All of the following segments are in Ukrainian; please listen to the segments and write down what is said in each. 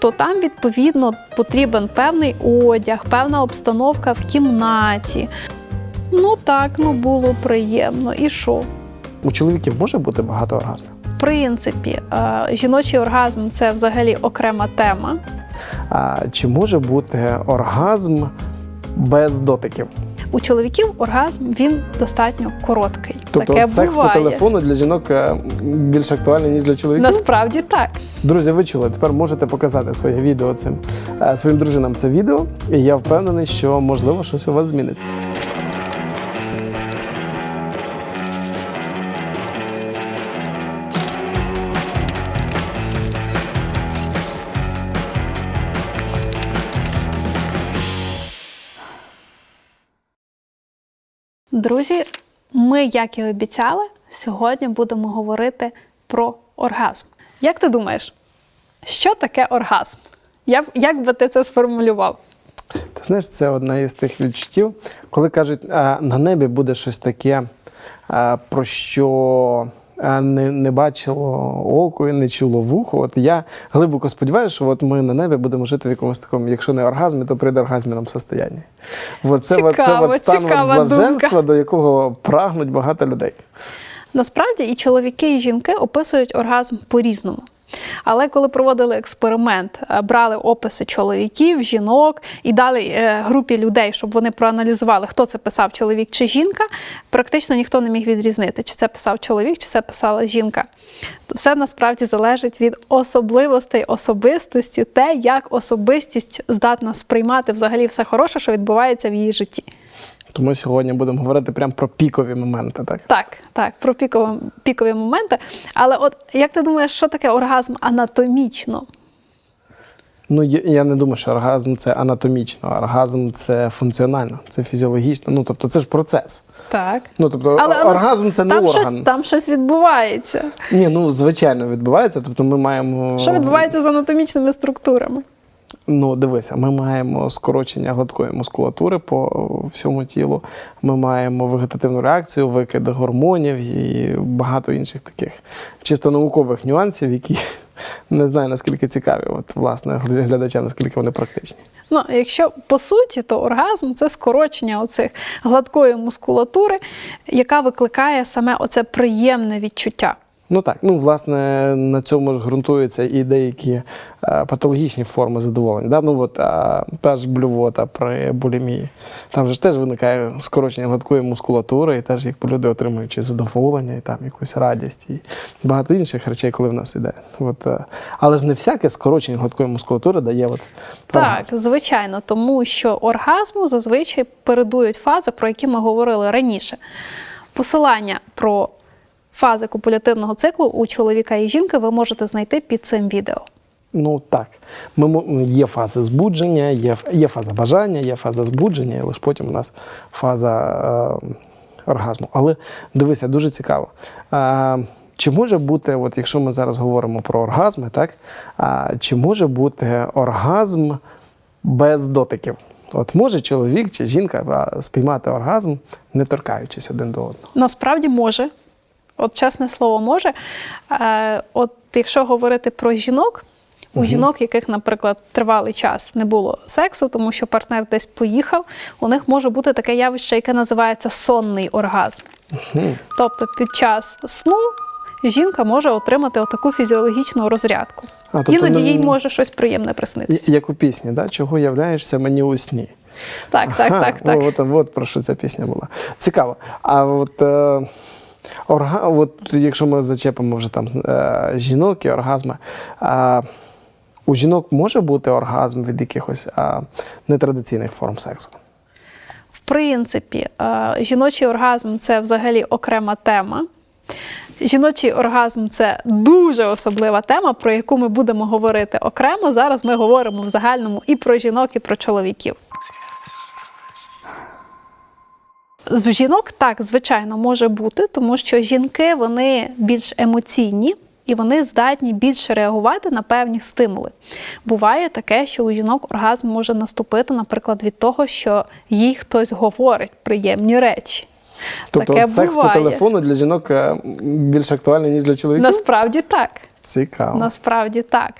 то там відповідно потрібен певний одяг, певна обстановка в кімнаті. Ну так, ну було приємно. І що? У чоловіків може бути багато оргазмів? В принципі, е, жіночий оргазм це взагалі окрема тема. А чи може бути оргазм без дотиків? У чоловіків оргазм він достатньо короткий. Тобто Таке от секс буває. по телефону для жінок е, більш актуальний, ніж для чоловіків? Насправді так. Друзі, ви чули, тепер можете показати своє відео цим е, своїм дружинам це відео, і я впевнений, що можливо щось у вас змінить. Друзі, ми, як і обіцяли, сьогодні будемо говорити про оргазм. Як ти думаєш, що таке оргазм? Я Як би ти це сформулював? Ти знаєш, це одне із тих відчуттів, коли кажуть, на небі буде щось таке, про що не, не бачило око і не чуло вухо. От я глибоко сподіваюся, що от ми на небі будемо жити в якомусь такому, якщо не оргазмі, то при оргазміному состоянні. От це, от, це от стан цікава блаженства, думка. до якого прагнуть багато людей. Насправді і чоловіки, і жінки описують оргазм по-різному. Але коли проводили експеримент, е, брали описи чоловіків, жінок і дали е, групі людей, щоб вони проаналізували, хто це писав, чоловік чи жінка, практично ніхто не міг відрізнити, чи це писав чоловік, чи це писала жінка. Все насправді залежить від особливостей особистості, те, як особистість здатна сприймати взагалі все хороше, що відбувається в її житті. Тому сьогодні будемо говорити прямо про пікові моменти. Так? Так, так, про пікові, пікові моменти. Але от як ти думаєш, що таке оргазм анатомічно? Ну, я, я не думаю, що оргазм це анатомічно, оргазм це функціонально, це фізіологічно. Ну, тобто, це ж процес. Так. Ну, тобто, Але оргазм це не там орган. щось, там щось відбувається. Ні, ну звичайно відбувається. Тобто, ми маємо. Що відбувається з анатомічними структурами? Ну, дивися, ми маємо скорочення гладкої мускулатури по всьому тілу. Ми маємо вегетативну реакцію, викид гормонів і багато інших таких чисто наукових нюансів, які не знаю наскільки цікаві. От, власне, глядачам, наскільки вони практичні. Ну, якщо по суті, то оргазм це скорочення оцих гладкої мускулатури, яка викликає саме оце приємне відчуття. Ну так, ну власне на цьому ж ґрунтуються і деякі е, патологічні форми задоволення. Да? Ну от а, та ж блювота при булімії. Там же теж виникає скорочення гладкої мускулатури, і теж як люди отримують чи задоволення, і там якусь радість, і багато інших речей, коли в нас іде. От, е, але ж не всяке скорочення гладкої мускулатури дає от Так, оргазм. звичайно, тому що оргазму зазвичай передують фази, про які ми говорили раніше. Посилання про фази копулятивного циклу у чоловіка і жінки ви можете знайти під цим відео. Ну так, ми, є фази збудження, є, є фаза бажання, є фаза збудження, і лише потім у нас фаза е, оргазму. Але дивися, дуже цікаво. Е, чи може бути, от якщо ми зараз говоримо про оргазми, так, а, чи може бути оргазм без дотиків? От може чоловік чи жінка спіймати оргазм, не торкаючись один до одного. Насправді може. От чесне слово, може. Е, от якщо говорити про жінок, у жінок, яких, наприклад, тривалий час не було сексу, тому що партнер десь поїхав, у них може бути таке явище, яке називається сонний оргазм. Тобто під час сну жінка може отримати отаку фізіологічну розрядку. А, тобто Іноді не- їй може щось приємне приснитися. Як у пісні, да? чого являєшся мені у сні? Так, так, Ага, так, так. От, от про що ця пісня була. Цікаво. А от, е, орга, от якщо ми зачепимо вже там е, жінок і оргазми, е, у жінок може бути оргазм від якихось е, нетрадиційних форм сексу? В принципі, е, жіночий оргазм це взагалі окрема тема. Жіночий оргазм це дуже особлива тема, про яку ми будемо говорити окремо. Зараз ми говоримо в загальному і про жінок, і про чоловіків. З жінок так, звичайно, може бути, тому що жінки вони більш емоційні і вони здатні більше реагувати на певні стимули. Буває таке, що у жінок оргазм може наступити, наприклад, від того, що їй хтось говорить приємні речі. Тобто Таке секс буває. по телефону для жінок е, більш актуальний, ніж для чоловіків? Насправді так. Цікаво. Насправді так.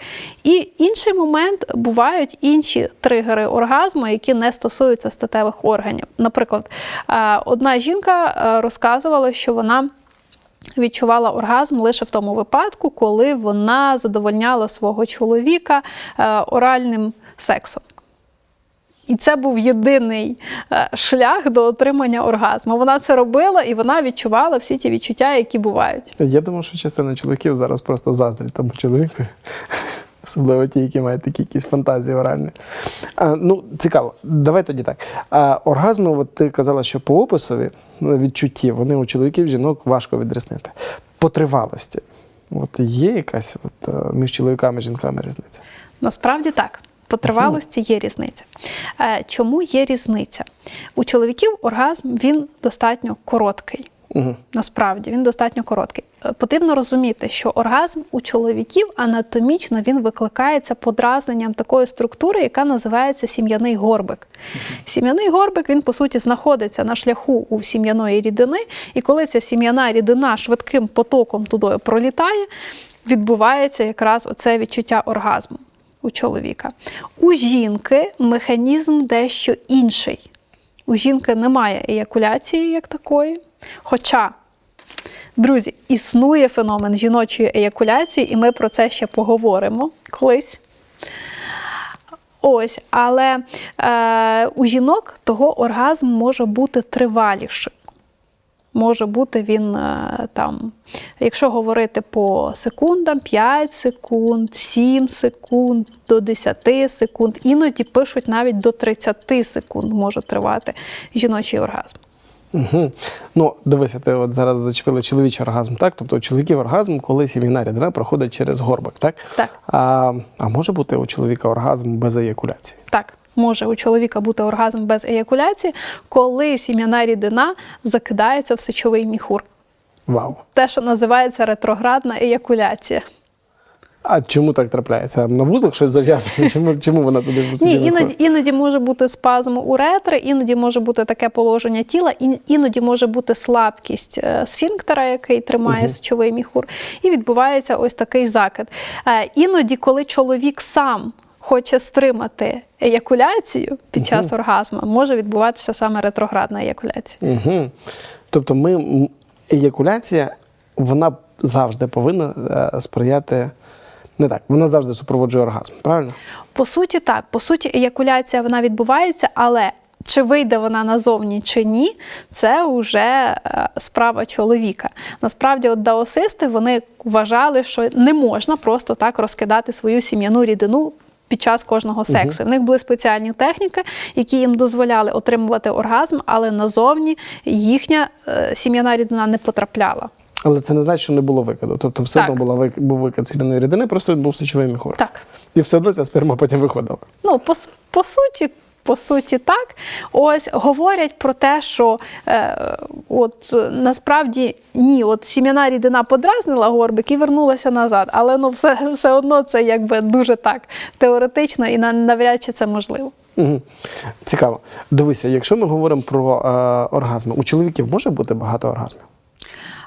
І інший момент бувають інші тригери оргазму, які не стосуються статевих органів. Наприклад, е, одна жінка е, розказувала, що вона. Відчувала оргазм лише в тому випадку, коли вона задовольняла свого чоловіка оральним сексом. І це був єдиний е, шлях до отримання оргазму. Вона це робила і вона відчувала всі ті відчуття, які бувають. Я думаю, що частина чоловіків зараз просто заздрить тому чоловіку. Особливо ті, які мають такі якісь фантазії оральні. А, ну, цікаво. Давай тоді так. А, оргазми, от ти казала, що по описові ну, відчуттів, вони у чоловіків, жінок важко відрізнити. По тривалості. От є якась от, е, між чоловіками і жінками різниця? Насправді так. По тривалості є різниця. Е, Чому є різниця? У чоловіків оргазм він достатньо короткий. Угу. Насправді він достатньо короткий. Е, Потрібно розуміти, що оргазм у чоловіків анатомічно він викликається подразненням такої структури, яка називається сім'яний горбик. Сім'яний горбик він по суті знаходиться на шляху у сім'яної рідини, і коли ця сім'яна рідина швидким потоком туди пролітає, відбувається якраз оце відчуття оргазму у чоловіка. У жінки механізм дещо інший. У жінки немає еякуляції як такої. Хоча, друзі, існує феномен жіночої еякуляції, і ми про це ще поговоримо колись. Ось, але е, у жінок того оргазм може бути триваліший. Може бути він е, там, якщо говорити по секундам, 5 секунд, 7 секунд, до 10 секунд. Іноді пишуть навіть до 30 секунд може тривати жіночий оргазм. Угу. Ну, дивися, ти от зараз зачепили чоловічий оргазм, так? Тобто у чоловіків оргазм, коли сім'яна рідина проходить через горбик, так? Так. А, а може бути у чоловіка оргазм без еякуляції? Так, може у чоловіка бути оргазм без еякуляції, коли сім'яна рідина закидається в сечовий міхур. Вау. Те, що називається ретроградна еякуляція. А чому так трапляється? На вузлах щось зав'язано? Чому, чому вона туди Ні, іноді, іноді може бути спазм уретри, іноді може бути таке положення тіла, іноді може бути слабкість е, сфінктера, який тримає сечовий міхур, і відбувається ось такий закид. Е, Іноді, коли чоловік сам хоче стримати еякуляцію під час оргазму, може відбуватися саме ретроградна еякуляція. Угу. Тобто ми, еякуляція, вона завжди повинна е, сприяти. Не так, вона завжди супроводжує оргазм, правильно? По суті, так. По суті, еякуляція вона відбувається, але чи вийде вона назовні чи ні, це вже е, справа чоловіка. Насправді, от даосисти вони вважали, що не можна просто так розкидати свою сім'яну рідину. Під час кожного сексу. В них були спеціальні техніки, які їм дозволяли отримувати оргазм, але назовні їхня е, сім'яна рідина не потрапляла. Але це не значить, що не було викиду. Тобто все Так. одно була вик- був викид сім'яної рідини, просто був сечовий міхор. Так. І все одно ця сперма потім виходила. Ну, по, по суті, по суті, так. Ось говорять про те, що е, от насправді ні, от сім'яна рідина подразнила горбик і вернулася назад. Але ну все, все одно це якби дуже так теоретично і навряд чи це можливо. Угу. Цікаво. Дивися, якщо ми говоримо про е, оргазми, у чоловіків може бути багато оргазмів?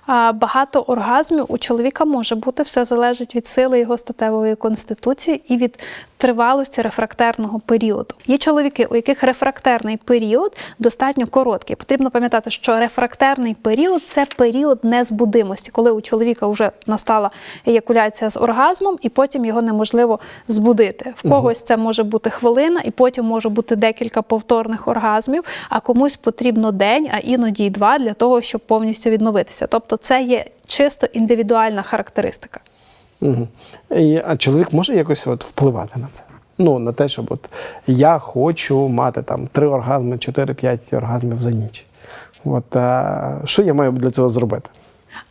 Багато оргазмів у чоловіка може бути, все залежить від сили його статевої конституції і від тривалості рефрактерного періоду. Є чоловіки, у яких рефрактерний період достатньо короткий. Потрібно пам'ятати, що рефрактерний період це період незбудимості, коли у чоловіка вже настала еякуляція з оргазмом, і потім його неможливо збудити. В когось це може бути хвилина, і потім може бути декілька повторних оргазмів, а комусь потрібно день, а іноді й два для того, щоб повністю відновитися. Тобто, це є чисто індивідуальна характеристика. Угу. І, а чоловік може якось от впливати на це? Ну, на те, щоб от я хочу мати там три оргазми, 4-5 оргазмів за ніч. От, а, що я маю для цього зробити?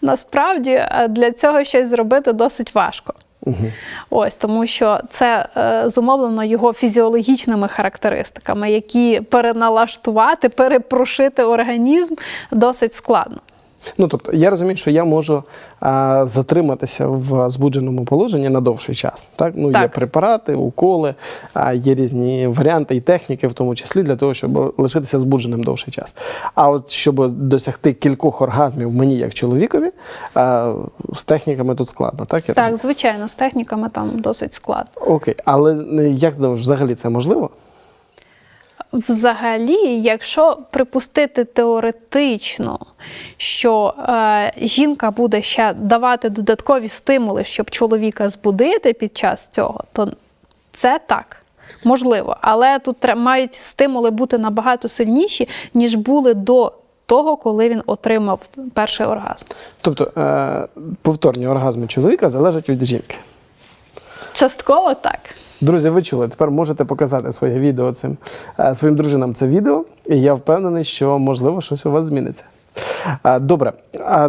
Насправді е, для цього щось зробити досить важко. Угу. Ось тому, що це е, зумовлено його фізіологічними характеристиками, які переналаштувати, перепрошити організм досить складно. Ну, тобто, я розумію, що я можу а, затриматися в збудженому положенні на довший час. Так? Ну, Є препарати, уколи, а, є різні варіанти і техніки, в тому числі для того, щоб лишитися збудженим довший час. А от щоб досягти кількох оргазмів мені як чоловікові, а, з техніками тут складно. Так, я Так, розумію? звичайно, з техніками там досить складно. Окей, але е, як думаєш, взагалі це можливо? Взагалі, якщо припустити теоретично, що е, жінка буде ще давати додаткові стимули, щоб чоловіка збудити під час цього, то це так. Можливо, але тут мають стимули бути набагато сильніші, ніж були до того, коли він отримав перший оргазм. Тобто е, повторні оргазми чоловіка залежать від жінки. Частково так. Друзі, ви чули, тепер можете показати своє відео цим е, своїм дружинам це відео, і я впевнений, що можливо щось у вас зміниться. Добре. А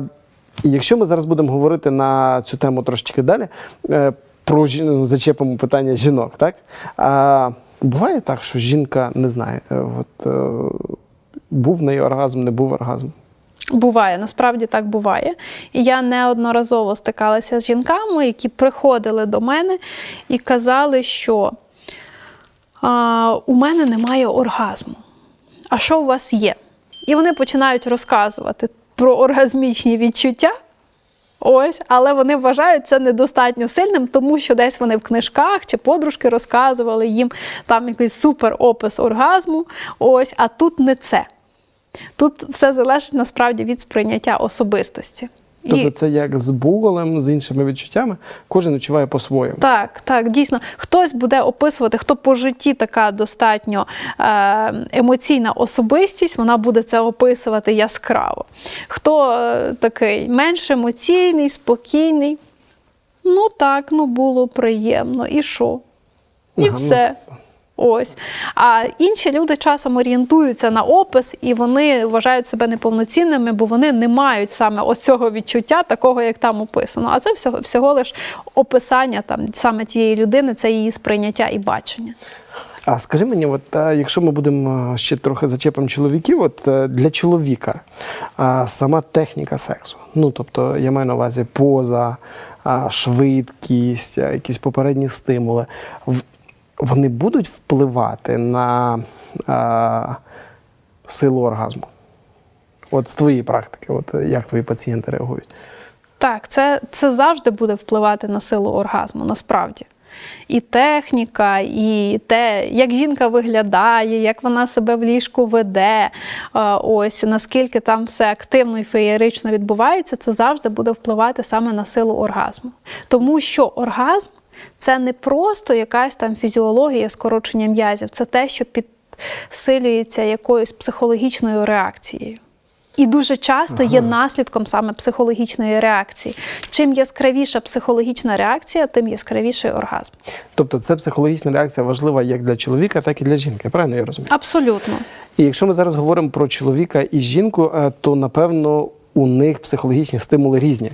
якщо ми зараз будемо говорити на цю тему трошечки далі, е, про зачепимо питання жінок, так? А, буває так, що жінка не знає, е, от, був в неї оргазм, не був оргазм. Буває, насправді так буває. І я неодноразово стикалася з жінками, які приходили до мене і казали, що а, у мене немає оргазму. А що у вас є? І вони починають розказувати про оргазмічні відчуття. Ось, але вони вважають це недостатньо сильним, тому що десь вони в книжках чи подружки розказували їм там якийсь супер опис оргазму. Ось, а тут не це. Тут все залежить насправді від сприйняття особистості. Тобто це як з болем, з іншими відчуттями, кожен відчуває по-своєму. Так, так, дійсно. Хтось буде описувати, хто по житті така достатньо е, емоційна особистість, вона буде це описувати яскраво. Хто е, такий менш емоційний, спокійний, ну так, ну було приємно. І що? І Ага, ну, все. Ось. А інші люди часом орієнтуються на опис і вони вважають себе неповноцінними, бо вони не мають саме оцього відчуття, такого, як там описано. А це всього, всього лиш описання там, саме тієї людини, це її сприйняття і бачення. А скажи мені, от а, якщо ми будемо е, ще трохи зачепимо чоловіків, от е, для чоловіка сама техніка сексу, ну тобто я маю на увазі поза, швидкість, якісь попередні стимули, вони будуть впливати на а, силу оргазму? От з твоєї практики, от е, як твої пацієнти реагують? Так, це, це завжди буде впливати на силу оргазму, насправді. І техніка, і те, як жінка виглядає, як вона себе в ліжку веде, ось наскільки там все активно і феєрично відбувається, це завжди буде впливати саме на силу оргазму. Тому що оргазм це не просто якась там фізіологія скорочення м'язів, це те, що підсилюється якоюсь психологічною реакцією. І дуже часто є наслідком саме психологічної реакції. Чим яскравіша психологічна реакція, тим яскравіший оргазм. Тобто це психологічна реакція важлива як для чоловіка, так і для жінки. Правильно я розумію? Абсолютно. І якщо ми зараз говоримо про чоловіка і жінку, е, то напевно у них психологічні стимули різні.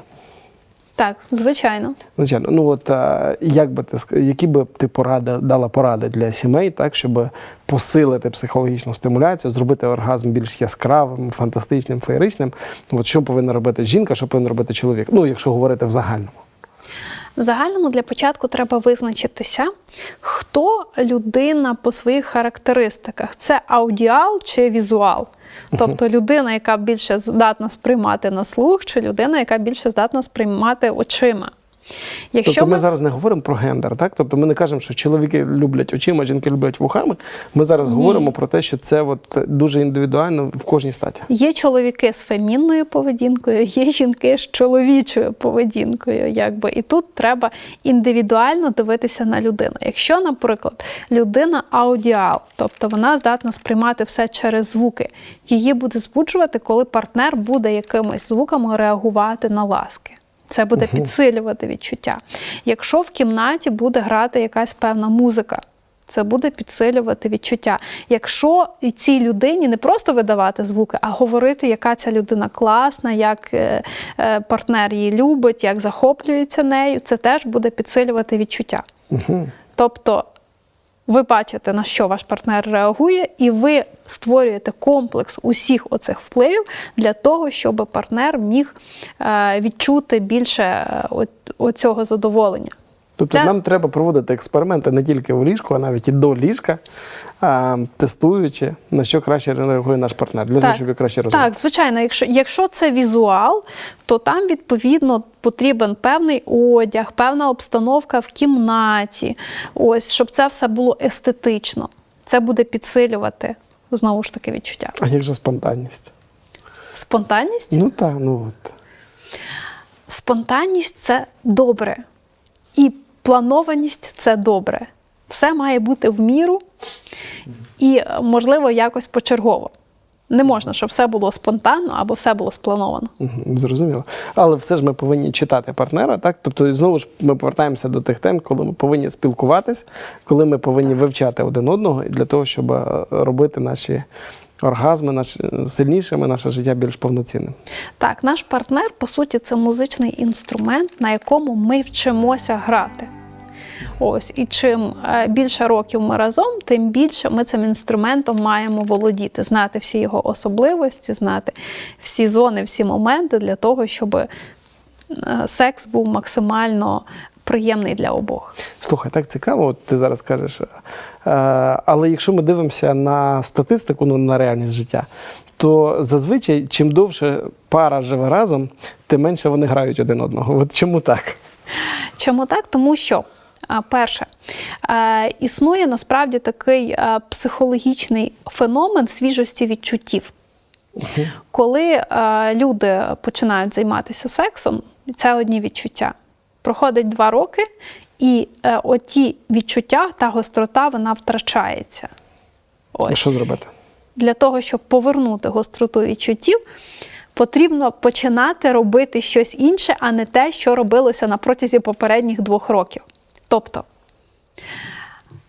Так, звичайно. Звичайно, ну от е, як би ти які би ти поради дала поради для сімей, так щоб посилити психологічну стимуляцію, зробити оргазм більш яскравим, фантастичним, феєричним. От що повинна робити жінка, що повинен робити чоловік? Ну, якщо говорити в загальному. В загальному для початку треба визначитися, хто людина по своїх характеристиках: це аудіал чи візуал. Тобто людина, яка більше здатна сприймати на слух, чи людина, яка більше здатна сприймати очима. Якщо Тобто ми ми- зараз не говоримо про гендер, так? Тобто ми не кажемо, що чоловіки люблять очима, жінки люблять вухами. Ми зараз говоримо про те, що це от дуже індивідуально в кожній статі. Є чоловіки з фемінною поведінкою, є жінки з чоловічою поведінкою. Якби. І тут треба індивідуально дивитися на людину. Якщо, наприклад, людина аудіал, тобто вона здатна сприймати все через звуки, її буде збуджувати, коли партнер буде якимись звуками реагувати на ласки. Це буде підсилювати відчуття. Якщо в кімнаті буде грати якась певна музика, це буде підсилювати відчуття. Якщо і цій людині не просто видавати звуки, а говорити, яка ця людина класна, як е, е, партнер її любить, як захоплюється нею, це теж буде підсилювати відчуття. Угу. Тобто Ви бачите, на що ваш партнер реагує, і ви створюєте комплекс усіх оцих впливів для того, щоб партнер міг е, відчути більше е, оцього задоволення. Тобто Це- нам треба проводити експерименти не тільки у ліжку, а навіть і до ліжка, а, тестуючи, на що краще реагує наш партнер, для того, щоб краще розуміти. Так, звичайно, якщо, якщо це візуал, то там відповідно потрібен певний одяг, певна обстановка в кімнаті, ось щоб це все було естетично. Це буде підсилювати знову ж таки відчуття. А як же спонтанність? Спонтанність? Ну так, ну от. Спонтанність це добре. І планованість це добре. Все має бути в міру і, можливо, якось почергово. Не можна, щоб все було спонтанно або все було сплановано. Зрозуміло. Але все ж ми повинні читати партнера, так? Тобто, знову ж ми повертаємося до тих тем, коли ми повинні спілкуватись, коли ми повинні вивчати один одного для того, щоб е, робити наші оргазми наші сильнішими, наше життя більш повноцінним. Так, наш партнер, по суті, це музичний інструмент, на якому ми вчимося грати. Ось, і чим е, більше років ми разом, тим більше ми цим інструментом маємо володіти, знати всі його особливості, знати всі зони, всі моменти для того, щоб е, секс був максимально приємний для обох. Слухай, так цікаво, от ти зараз кажеш. Е, але якщо ми дивимося на статистику, ну на реальність життя, то зазвичай, чим довше пара живе разом, тим менше вони грають один одного. От чому так? Чому так? Тому що, перше, е, існує насправді такий е, психологічний феномен свіжості відчуттів. Коли люди починають займатися сексом, це одні відчуття. Проходить два роки, і е, оті відчуття та гострота вона втрачається. Ось. Що зробити? Для того, щоб повернути гостроту відчуттів, потрібно починати робити щось інше, а не те, що робилося на протязі попередніх двох років. Тобто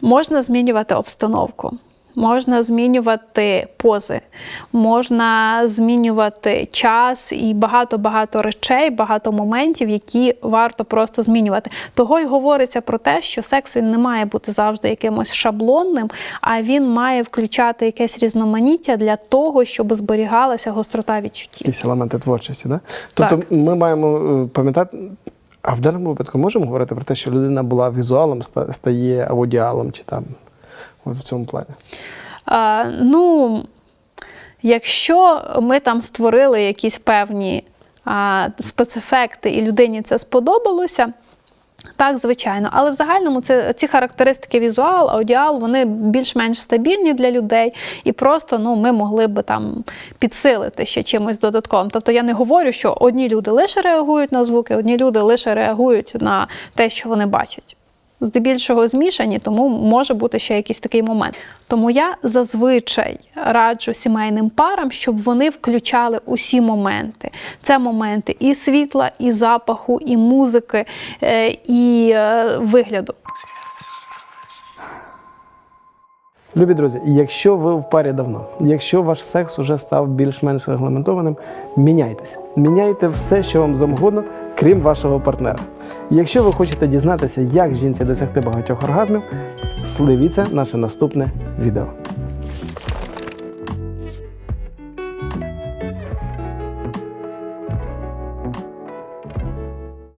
можна змінювати обстановку, можна змінювати пози, можна змінювати час і багато-багато речей, багато моментів, які варто просто змінювати. Того й говориться про те, що секс він не має бути завжди якимось шаблонним, а він має включати якесь різноманіття для того, щоб зберігалася гострота відчуттів. Якісь елементи творчості, да? Тобто Так. ми маємо е, пам'ятати. А в даному випадку можемо говорити про те, що людина була візуалом, стає аудіалом чи там от в цьому плані. А, ну, якщо ми там створили якісь певні а, спецефекти, і людині це сподобалося. Так, звичайно, але в загальному це ці характеристики візуал, аудіал, вони більш-менш стабільні для людей, і просто ну, ми могли би там підсилити ще чимось додатковим. Тобто я не говорю, що одні люди лише реагують на звуки, одні люди лише реагують на те, що вони бачать. Здебільшого змішані, тому може бути ще якийсь такий момент. Тому я зазвичай раджу сімейним парам, щоб вони включали усі моменти. Це моменти і світла, і запаху, і музики, е, і е, вигляду. Любі друзі, якщо ви в парі давно, якщо ваш секс уже став більш-менш регламентованим, міняйтесь. Міняйте все, що вам замгодно, крім вашого партнера. Якщо ви хочете дізнатися, як жінці досягти багатьох оргазмів, сливіться наше наступне відео.